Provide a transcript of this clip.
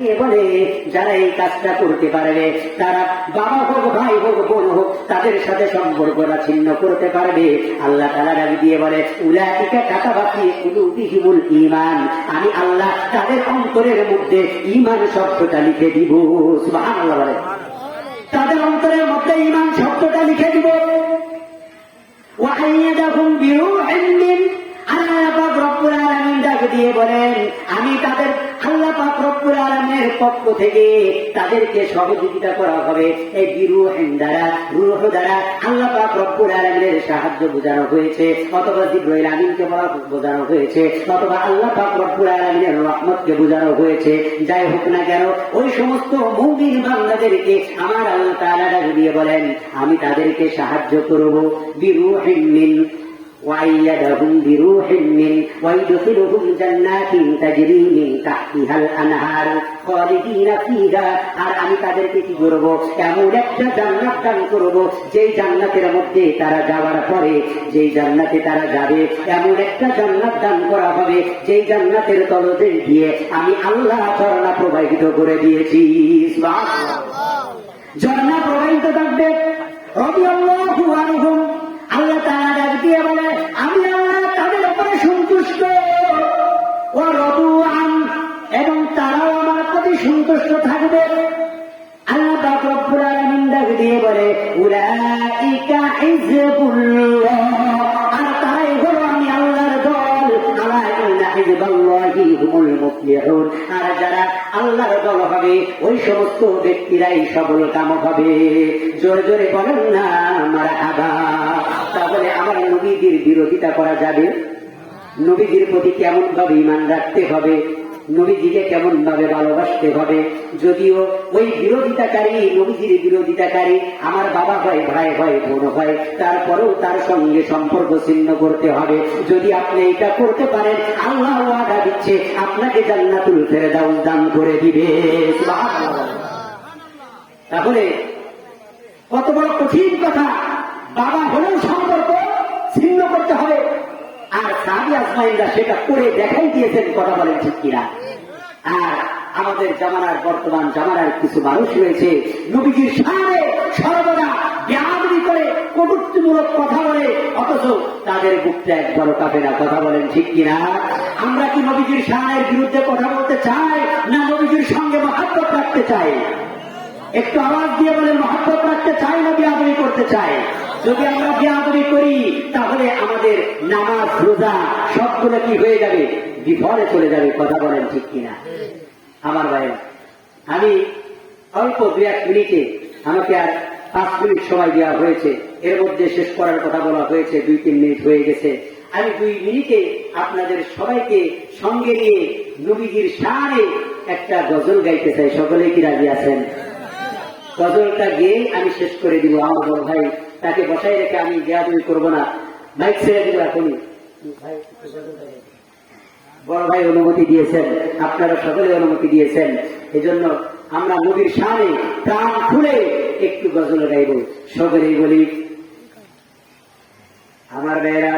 বলে যারা এই কাজটা করতে পারবে, তারা বাবা হোক, ভাই হোক, বোন হোক, তাদের সাথে সম্পর্কটা ছিন্ন করতে পারবে। আল্লাহ তালা ডাক দিয়ে বলে, উলাইকা কাটাবাকি উলুবিহিমুল ইমান আমি আল্লাহ তাদের অন্তরের মধ্যে ইমান শব্দটা লিখে দিব। আল্লাহ বলে। তাদের অন্তরের মধ্যে ইমান শব্দটা লিখে দিব। আমি তাদের আল্লাহ পাক পক্ষ থেকে তাদেরকে সহযোগিতা করা হবে। এই বিরূহিন দ্বারা, রূহ দ্বারা আল্লাহ পাক রব্বুল সাহায্য বোঝানো হয়েছে, অথবা জিব্রাইল আমিনকে বলা বোঝানো হয়েছে, অথবা আল্লাহ পাক রব্বুল রহমতকে বোঝানো হয়েছে। যাই হোক না কেন, ওই সমস্ত মুমিন বান্দাদেরকে আমার আল্লাহ তাআলা দিয়ে বলেন, আমি তাদেরকে সাহায্য করব। বিরূহিন মিন وأيدهم بروح من ويدخلهم جنات تجري من تحتها الأنهار خالدين فيها আর আমি তাদেরকে কি করব এমন একটা জান্নাত দান করব যেই জান্নাতের মধ্যে তারা যাওয়ার পরে যেই জান্নাতে তারা যাবে এমন একটা জান্নাত দান করা হবে যেই জান্নাতের তলতে গিয়ে আমি আল্লাহ ঝর্ণা প্রবাহিত করে দিয়েছি ঝর্ণা প্রবাহিত থাকবে রবি আল্লাহ আল্লাহ তারা ডাক দিয়ে সন্তুষ্ট থাকবে। আর যারা আল্লাহর দল হবে, ওই সমস্ত ব্যক্তিরাই সফল কাম হবে। জোরে জোরে বলেন না মারহাবা তাহলে আমার নবীদের বিরোধিতা করা যাবে? নবীদের প্রতি কেমন ভাবে ইমান রাখতে হবে? নবীজিকে কেমন ভাবে ভালোবাসতে হবে? যদিও ওই বিরোধিতাকারী, নবীজির বিরোধিতাকারী আমার বাবা হয়, ভাই হয়, বোন হয়, তারপরেও তার সঙ্গে সম্পর্ক ছিন্ন করতে হবে। যদি আপনি এটা করতে পারেন, আল্লাহ ওয়াদা দিচ্ছে, আপনাকে জান্নাতুল ফেরদাউস দান করে দিবে। তাহলে কত বড় কঠিন কথা, বাবা হলেও সম্পর্ক ছিন্ন করতে হবে। আর সাবি আজমাইনরা সেটা করে দেখাই দিয়েছেন, কথা বলেন ঠিক কিনা? আর আমাদের জামানার বর্তমান জামানার কিছু মানুষ রয়েছে, নবীজির সামনে সর্বদা ব্যায়ামি করে, কটুক্তিমূলক কথা বলে, অথচ তাদের বুকটা একবারও কাঁপে না, কথা বলেন ঠিক কিনা? আমরা কি নবীজির সাহায্যের বিরুদ্ধে কথা বলতে চাই, না নবীজির সঙ্গে মহাত্মক রাখতে চাই? একটু আওয়াজ দিয়ে বলে মহাত্মক রাখতে চাই না বিয়াদবি করতে চাই? যদি আমরা বিয়াদবি করি তাহলে আমাদের নামাজ, রোজা সবগুলো কি হয়ে যাবে? বিফলে চলে যাবে, কথা বলেন ঠিক কিনা? আমার ভাইয়া আমি অল্প দু এক মিনিটে আমাকে আর পাঁচ মিনিট সময় দেওয়া হয়েছে। এর মধ্যে শেষ করার কথা বলা হয়েছে, দুই তিন মিনিট হয়ে গেছে। আমি দুই মিনিটে আপনাদের সবাইকে সঙ্গে নিয়ে নবীজির সারে একটা গজল গাইতে চাই। সকলে কি রাজি আছেন? গজলটা গিয়ে আমি শেষ করে দিব। আমার বড় ভাই, তাকে বসাই রেখে আমি বেয়াদবি করব না। বড় ভাই অনুমতি দিয়েছেন, আপনারা সকলে অনুমতি দিয়েছেন। এই জন্য আমরা নদীর সামনে প্রাণ খুলে একটু গজল গাইব। সকলেই বলি, আমার বেড়া